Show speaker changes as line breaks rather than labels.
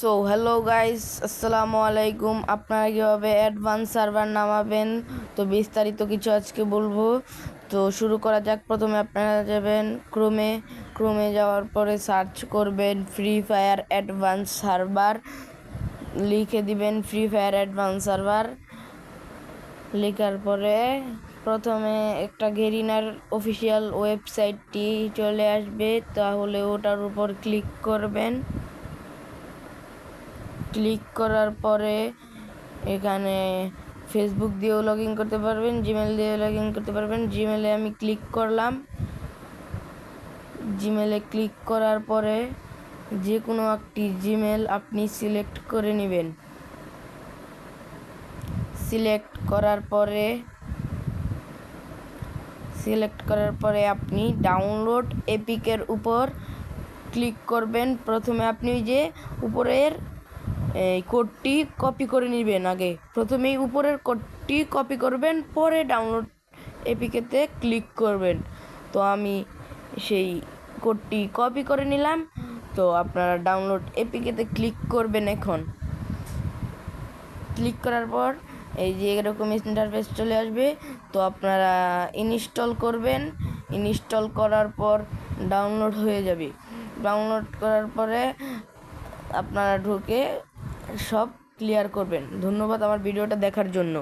So hello guys আসসালামু আলাইকুম আপনারা কীভাবে অ্যাডভান্স সার্ভার নামাবেন তো বিস্তারিত কিছু আজকে বলব তো শুরু করা যাক প্রথমে আপনারা যাবেন ক্রোমে ক্রোমে যাওয়ার পরে সার্চ করবেন ফ্রি ফায়ার অ্যাডভান্স সার্ভার লিখে দিবেন ফ্রি ফায়ার অ্যাডভান্স সার্ভার লেখার পরে প্রথমে একটা গেরিনার অফিসিয়াল ওয়েবসাইটটি চলে আসবে তাহলে ওটার উপর ক্লিক করবেন ক্লিক করার পরে এখানে ফেসবুক দিয়েও লগ ইন করতে পারবেন জিমেল দিয়েও লগ ইন করতে পারবেন। জিমেলে আমি ক্লিক করলাম। জিমেলে ক্লিক করার পরে যে কোনো একটি জিমেল আপনি সিলেক্ট করে নেবেন। সিলেক্ট করার পরে সিলেক্ট করার পরে আপনি ডাউনলোড এপিকের উপর ক্লিক করবেন। প্রথমে আপনি যে উপরের এই কোডটি কপি করে নেবেন আগে। প্রথমেই উপরের কোডটি কপি করবেন, পরে ডাউনলোড এপিকেতে ক্লিক করবেন। তো আমি সেই কোডটি কপি করে নিলাম। তো আপনারা ডাউনলোড এপিকেতে ক্লিক করবেন এখন। ক্লিক করার পর এই যে এরকম ইন্টারফেস চলে আসবে। তো আপনারা ইনস্টল করবেন। ইনস্টল করার পর ডাউনলোড হয়ে যাবে। ডাউনলোড করার পরে আপনারা ঢুকে সব ক্লিয়ার করবেন। ধন্যবাদ আমার ভিডিওটা দেখার জন্য।